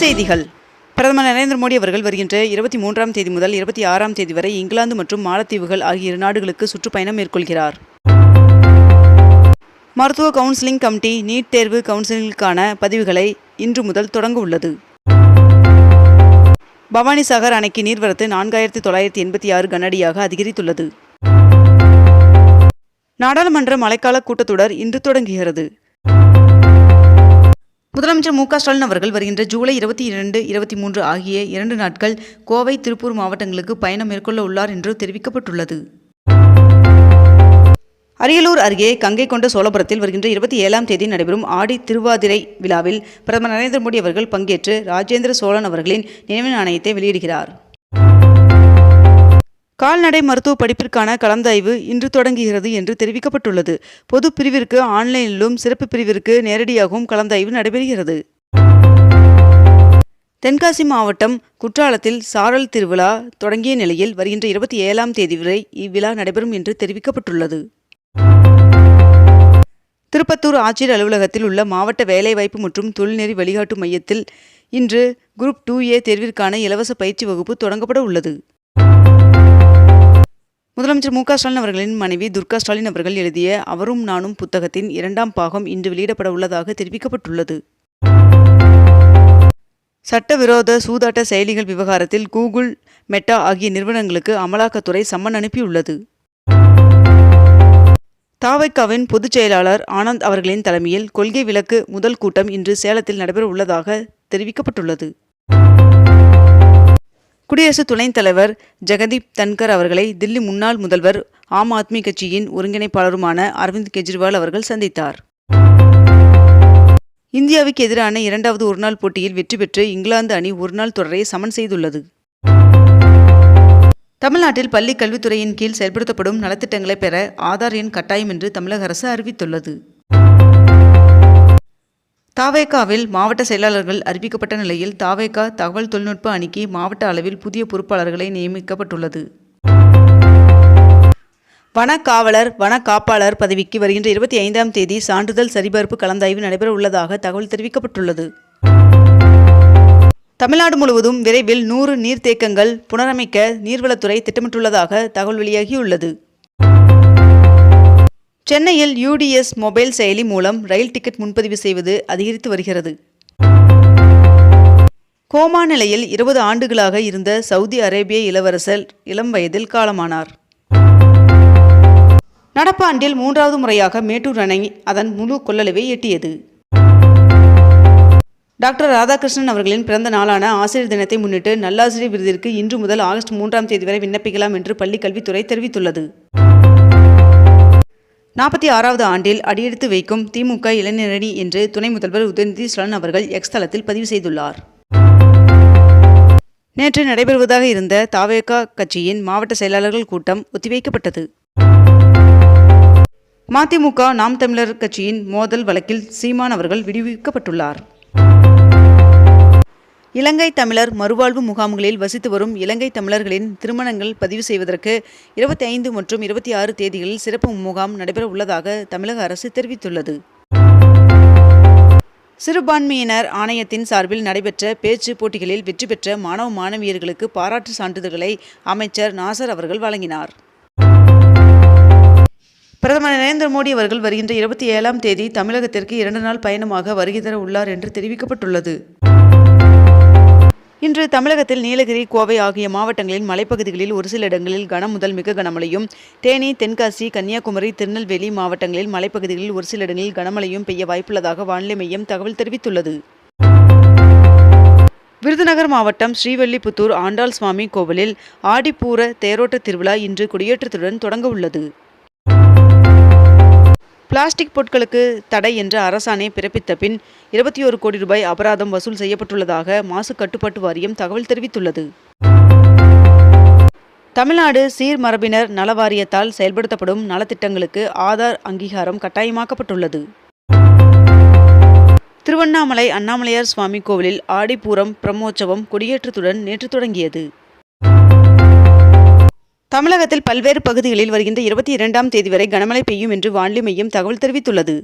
செய்திகள். பிரதமர் நரேந்திர மோடி அவர்கள் வருகின்ற இருபத்தி மூன்றாம் தேதி முதல் இருபத்தி ஆறாம் தேதி வரை இங்கிலாந்து மற்றும் மாலத்தீவுகள் ஆகிய இரு நாடுகளுக்கு சுற்றுப்பயணம் மேற்கொள்கிறார். மருத்துவ கவுன்சிலிங் கமிட்டி நீட் தேர்வு கவுன்சிலிங்கான பதிவுகளை இன்று முதல் தொடங்க உள்ளது. பவானிசாகர் அணைக்கு நீர்வரத்து நான்காயிரத்தி தொள்ளாயிரத்தி எண்பத்தி ஆறு கனஅடியாக அதிகரித்துள்ளது. நாடாளுமன்ற மழைக்கால கூட்டத்தொடர் இன்று தொடங்குகிறது. முதலமைச்சர் மு க ஸ்டாலின் அவர்கள் வருகின்ற ஜூலை இருபத்தி இரண்டு இருபத்தி மூன்று ஆகிய இரண்டு நாட்கள் கோவை திருப்பூர் மாவட்டங்களுக்கு பயணம் மேற்கொள்ள உள்ளார் என்று தெரிவிக்கப்பட்டுள்ளது. அரியலூர் அருகே கங்கை கொண்ட சோழபுரத்தில் வருகின்ற இருபத்தி ஏழாம் தேதி நடைபெறும் ஆடி திருவாதிரை விழாவில் பிரதமர் நரேந்திர மோடி அவர்கள் பங்கேற்று ராஜேந்திர சோழன் அவர்களின் நினைவு நாணயத்தை வெளியிடுகிறார். கால்நடை மருத்துவ படிப்பிற்கான கலந்தாய்வு இன்று தொடங்குகிறது என்று தெரிவிக்கப்பட்டுள்ளது. பொது பிரிவிற்கு ஆன்லைனிலும் சிறப்பு பிரிவிற்கு நேரடியாகவும் கலந்தாய்வு நடைபெறுகிறது. தென்காசி மாவட்டம் குற்றாலத்தில் சாரல் திருவிழா தொடங்கிய நிலையில் வருகின்ற இருபத்தி ஏழாம் தேதி வரை இவ்விழா நடைபெறும் என்று தெரிவிக்கப்பட்டுள்ளது. திருப்பத்தூர் ஆட்சியர் அலுவலகத்தில் உள்ள மாவட்ட வேலைவாய்ப்பு மற்றும் தொழில்நெறி வழிகாட்டு மையத்தில் இன்று குரூப் டூ ஏ தேர்விற்கான இலவச பயிற்சி வகுப்பு தொடங்கப்பட உள்ளது. முதலமைச்சர் மு க ஸ்டாலின் அவர்களின் மனைவி துர்கா ஸ்டாலின் அவர்கள் எழுதிய அவரும் நானும் புத்தகத்தின் இரண்டாம் பாகம் இன்று வெளியிடப்பட உள்ளதாக தெரிவிக்கப்பட்டுள்ளது. சட்டவிரோத சூதாட்ட செயலிகள் விவகாரத்தில் கூகுள் மெட்டா ஆகிய நிறுவனங்களுக்கு அமலாக்கத்துறை சம்மன் அனுப்பியுள்ளது. தாவைக்காவின் பொதுச் செயலாளர் ஆனந்த் அவர்களின் தலைமையில் கொள்கை விளக்கு முதல் கூட்டம் இன்று சேலத்தில் நடைபெற உள்ளதாக தெரிவிக்கப்பட்டுள்ளது. குடியரசு துணைத் தலைவர் ஜெகதீப் தன்கர் அவர்களை தில்லி முன்னாள் முதல்வர் ஆம் ஆத்மி கட்சியின் ஒருங்கிணைப்பாளருமான அரவிந்த் கெஜ்ரிவால் அவர்கள் சந்தித்தார். இந்தியாவுக்கு எதிரான இரண்டாவது ஒருநாள் போட்டியில் வெற்றி பெற்று இங்கிலாந்து அணி ஒருநாள் தொடரை சமன் செய்துள்ளது. தமிழ்நாட்டில் பள்ளி கல்வித்துறையின் கீழ் செயல்படுத்தப்படும் நலத்திட்டங்களை பெற ஆதார் எண் கட்டாயம் என்று தமிழக அரசு அறிவித்துள்ளது. தாவேகாவில் மாவட்ட செயலாளர்கள் அறிவிக்கப்பட்ட நிலையில் தாவேகா தகவல் தொழில்நுட்ப அணிக்கு மாவட்ட அளவில் புதிய பொறுப்பாளர்களை நியமிக்கப்பட்டுள்ளது. வன காவலர் வன காப்பாளர் பதவிக்கு வருகின்ற இருபத்தி ஐந்தாம் தேதி சான்றிதழ் சரிபார்ப்பு கலந்தாய்வு நடைபெற உள்ளதாக தகவல் தெரிவிக்கப்பட்டுள்ளது. தமிழ்நாடு முழுவதும் விரைவில் நூறு நீர்த்தேக்கங்கள் புனரமைக்க நீர்வளத்துறை திட்டமிட்டுள்ளதாக தகவல் வெளியாகியுள்ளது. சென்னையில் யூடிஎஸ் மொபைல் செயலி மூலம் ரயில் டிக்கெட் முன்பதிவு செய்வது அதிகரித்து வருகிறது. கோமா நிலையில் இருபது ஆண்டுகளாக இருந்த சவுதி அரேபிய இளவரசர் இளம் வயதில் காலமானார். நடப்பாண்டில் மூன்றாவது முறையாக மேட்டூர் அணை அதன் முழு கொள்ளளவை எட்டியது. டாக்டர் ராதாகிருஷ்ணன் அவர்களின் பிறந்த நாளான ஆசிரியர் தினத்தை முன்னிட்டு நல்லாசிரியர் விருதிற்கு இன்று முதல் ஆகஸ்ட் மூன்றாம் தேதி வரை விண்ணப்பிக்கலாம் என்று பள்ளிக்கல்வித்துறை தெரிவித்துள்ளது. நாற்பத்தி ஆறாவது ஆண்டில் அடியெடுத்து வைக்கும் திமுக இளைஞரணி என்று துணை முதல்வர் உதயநிதி ஸ்டாலின் அவர்கள் எக்ஸ் தளத்தில் பதிவு செய்துள்ளார். நேற்று நடைபெறுவதாக இருந்த தாவேகா கட்சியின் மாவட்ட செயலாளர்கள் கூட்டம் ஒத்திவைக்கப்பட்டது. மதிமுக நாம் தமிழர் கட்சியின் மோதல் வழக்கில் சீமான் அவர்கள் விடுவிக்கப்பட்டுள்ளார். இலங்கை தமிழர் மறுவாழ்வு முகாம்களில் வசித்து வரும் இலங்கை தமிழர்களின் திருமணங்கள் பதிவு செய்வதற்கு இருபத்தி ஐந்து மற்றும் இருபத்தி ஆறு தேதிகளில் சிறப்பு முகாம் நடைபெற உள்ளதாக தமிழக அரசு தெரிவித்துள்ளது. சிறுபான்மையினர் ஆணையத்தின் சார்பில் நடைபெற்ற பேச்சு போட்டிகளில் வெற்றி பெற்ற மாணவ மாணவியர்களுக்கு பாராட்டு சான்றிதழ்களை அமைச்சர் நாசர் அவர்கள் வழங்கினார். பிரதமர் நரேந்திர மோடி அவர்கள் வருகின்ற இருபத்தி ஏழாம் தேதி தமிழகத்திற்கு இரண்டு நாள் பயணமாக வருகை தர உள்ளார் என்று தெரிவிக்கப்பட்டுள்ளது. இன்று தமிழகத்தில் நீலகிரி கோவை ஆகிய மாவட்டங்களின் மலைப்பகுதிகளில் ஒரு சில இடங்களில் கனம் முதல் மிக கனமழையும் தேனி தென்காசி கன்னியாகுமரி திருநெல்வேலி மாவட்டங்களில் மலைப்பகுதிகளில் ஒரு சில இடங்களில் கனமழையும் பெய்ய வாய்ப்புள்ளதாக வானிலை மையம் தகவல் தெரிவித்துள்ளது. விருதுநகர் மாவட்டம் ஸ்ரீவல்லிபுத்தூர் ஆண்டாள் சுவாமி கோவிலில் ஆடிப்பூர தேரோட்ட திருவிழா இன்று கொடியேற்றத்துடன் தொடங்க உள்ளது. பிளாஸ்டிக் பொருட்களுக்கு தடை என்ற அரசாணை பிறப்பித்த பின் இருபத்தி ஒரு கோடி ரூபாய் அபராதம் வசூல் செய்யப்பட்டுள்ளதாக மாசு கட்டுப்பாட்டு வாரியம் தகவல் தெரிவித்துள்ளது. தமிழ்நாடு சீர்மரபினர் நல வாரியத்தால் செயல்படுத்தப்படும் நலத்திட்டங்களுக்கு ஆதார் அங்கீகாரம் கட்டாயமாக்கப்பட்டுள்ளது. திருவண்ணாமலை அண்ணாமலையார் சுவாமி கோவிலில் ஆடிப்பூரம் பிரம்மோற்சவம் கொடியேற்றத்துடன் நேற்று தொடங்கியது. தமிழகத்தில் பல்வேறு பகுதிகளில் வருகின்ற இருபத்தி இரண்டாம் தேதி வரை கனமழை பெய்யும் என்று வானிலை மையம் தகவல் தெரிவித்துள்ளது.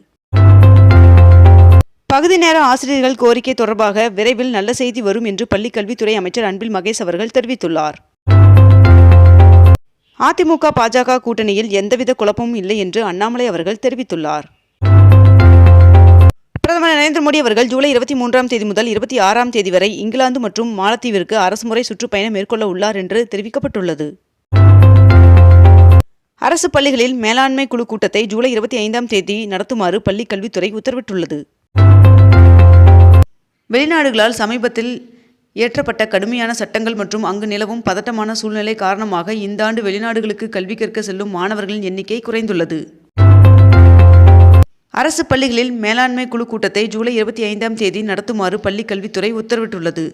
பகுதி நேர ஆசிரியர்கள் கோரிக்கை தொடர்பாக விரைவில் நல்ல செய்தி வரும் என்று பள்ளிக்கல்வித்துறை அமைச்சர் அன்பில் மகேஷ் அவர்கள் தெரிவித்துள்ளார். அதிமுக பாஜக கூட்டணியில் எந்தவித குழப்பமும் இல்லை என்று அண்ணாமலை அவர்கள் தெரிவித்துள்ளார். பிரதமர் நரேந்திர மோடி அவர்கள் ஜூலை இருபத்தி மூன்றாம் தேதி முதல் இருபத்தி ஆறாம் தேதி வரை இங்கிலாந்து மற்றும் மாலத்தீவிற்கு அரசுமுறை சுற்றுப்பயணம் மேற்கொள்ள உள்ளார் என்று தெரிவிக்கப்பட்டுள்ளது. அரசு பள்ளிகளில் மேலாண்மை குழு கூட்டத்தை ஜூலை இருபத்தி ஐந்தாம் தேதி நடத்துமாறு பள்ளிக் கல்வித்துறை உத்தரவிட்டுள்ளது. வெளிநாடுகளால் சமீபத்தில் இயற்றப்பட்ட கடுமையான சட்டங்கள் மற்றும் அங்கு நிலவும் பதட்டமான சூழ்நிலை காரணமாக இந்த ஆண்டு வெளிநாடுகளுக்கு கல்வி கற்க செல்லும் மாணவர்களின் எண்ணிக்கை குறைந்துள்ளது. அரசு பள்ளிகளில் மேலாண்மை குழு கூட்டத்தை ஜூலை இருபத்தி ஐந்தாம் தேதி நடத்துமாறு பள்ளிக் கல்வித்துறை உத்தரவிட்டுள்ளது.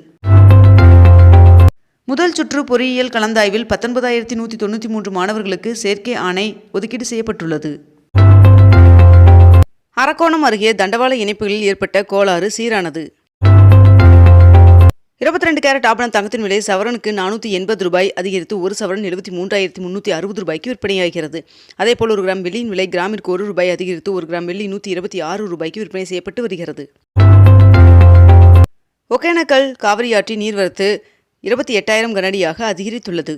முதல் சுற்று பொறியியல் கலந்தாய்வில் பத்தொன்பதாயிரத்தி நூற்றி தொண்ணூற்றி மூன்று மாணவர்களுக்கு சேர்க்கை ஆணை ஒதுக்கீடு செய்யப்பட்டுள்ளது. அரக்கோணம் அருகே தண்டவாள இணைப்புகளில் ஏற்பட்ட கோளாறு சீரானது. இருபத்தி ரெண்டு கேரட் ஆபணம் தங்கத்தின் விலை சவரனுக்கு நானூற்றி எண்பது ரூபாய் அதிகரித்து ஒரு சவரன் எழுபத்தி மூன்றாயிரத்தி முந்நூற்றி அறுபது ரூபாய்க்கு விற்பனையாகிறது. அதேபோல் ஒரு கிராம் வெள்ளியின் விலை கிராமிற்கு ஒரு ரூபாய் அதிகரித்து ஒரு கிராம் வெள்ளி நூற்றி இருபத்தி ஆறு ரூபாய்க்கு விற்பனை செய்யப்பட்டு வருகிறது. ஒகேனக்கல் காவிரியாற்றி நீர்வரத்து இருபத்தி எட்டாயிரம் கனடியாக அதிகரித்துள்ளது.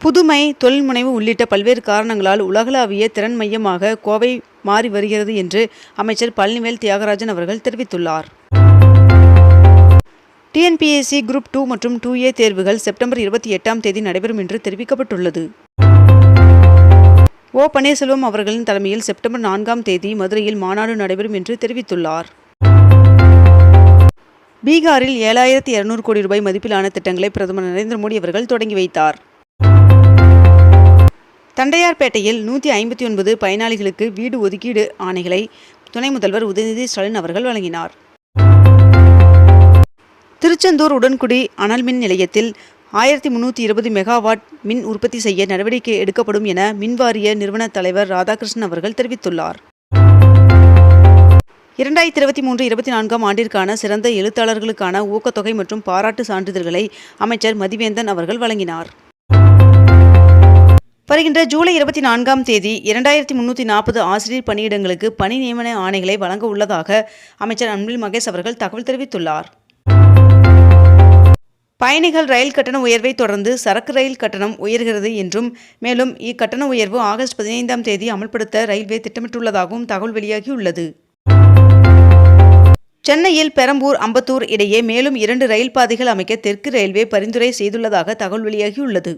புதுமை தொழில்முனைவு உள்ளிட்ட பல்வேறு காரணங்களால் உலகளாவிய திறன் மையமாக கோவை மாறி வருகிறது என்று அமைச்சர் பழனிவேல் தியாகராஜன் அவர்கள் தெரிவித்துள்ளார். டிஎன்பிஎஸ்சி குரூப் டூ மற்றும் டூ ஏ தேர்வுகள் செப்டம்பர் இருபத்தி எட்டாம் தேதி நடைபெறும் என்று தெரிவிக்கப்பட்டுள்ளது. ஓ பன்னீர்செல்வம் அவர்களின் தலைமையில் செப்டம்பர் நான்காம் தேதி மதுரையில் மாநாடு நடைபெறும் என்று தெரிவித்துள்ளார். பீகாரில் ஏழாயிரத்தி இருநூறு கோடி ரூபாய் மதிப்பிலான திட்டங்களை பிரதமர் நரேந்திர மோடி அவர்கள் தொடங்கி வைத்தார். தண்டையார்பேட்டையில் நூற்றி ஐம்பத்தி ஒன்பது பயனாளிகளுக்கு வீடு ஒதுக்கீடு ஆணைகளை துணை முதல்வர் உதயநிதி ஸ்டாலின் அவர்கள் வழங்கினார். திருச்செந்தூர் உடன்குடி அனல் மின் நிலையத்தில் ஆயிரத்தி முந்நூற்றி இருபது மெகாவாட் மின் உற்பத்தி செய்ய நடவடிக்கை எடுக்கப்படும் என மின்வாரிய நிறுவன தலைவர் ராதாகிருஷ்ணன் அவர்கள் தெரிவித்துள்ளார். இரண்டாயிரத்தி இருபத்தி மூன்று இருபத்தி நான்காம் ஆண்டிற்கான சிறந்த எழுத்தாளர்களுக்கான ஊக்கத்தொகை மற்றும் பாராட்டு சான்றிதழ்களை அமைச்சர் மதிவேந்தன் அவர்கள் வழங்கினார். வருகின்ற ஜூலை இருபத்தி நான்காம் தேதி இரண்டாயிரத்தி முன்னூற்றி நாற்பது ஆசிரியர் பணியிடங்களுக்கு பணி நியமன ஆணைகளை வழங்க உள்ளதாக அமைச்சர் அன்பில் மகேஷ் அவர்கள் தகவல் தெரிவித்துள்ளார். பயணிகள் ரயில் கட்டண உயர்வை தொடர்ந்து சரக்கு ரயில் கட்டணம் உயர்கிறது என்றும் மேலும் இக்கட்டண உயர்வு ஆகஸ்ட் பதினைந்தாம் தேதி அமல்படுத்த ரயில்வே திட்டமிட்டுள்ளதாகவும் தகவல் வெளியாகியுள்ளது. சென்னையில் பெரம்பூர் அம்பத்தூர் இடையே மேலும் இரண்டு ரயில் பாதைகள் அமைக்க தெற்கு ரயில்வே பரிந்துரை செய்துள்ளதாக தகவல் வெளியாகியுள்ளது.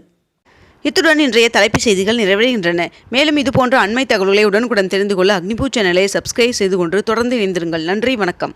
இத்துடன் இன்றைய தலைப்புச் செய்திகள் நிறைவடைகின்றன. மேலும் இதுபோன்ற அண்மை தகவல்களை உடனுக்குடன் தெரிந்து கொள்ள அக்னிபூ சேனலை சப்ஸ்கிரைப் செய்து கொண்டு தொடர்ந்து இணைந்திருங்கள். நன்றி வணக்கம்.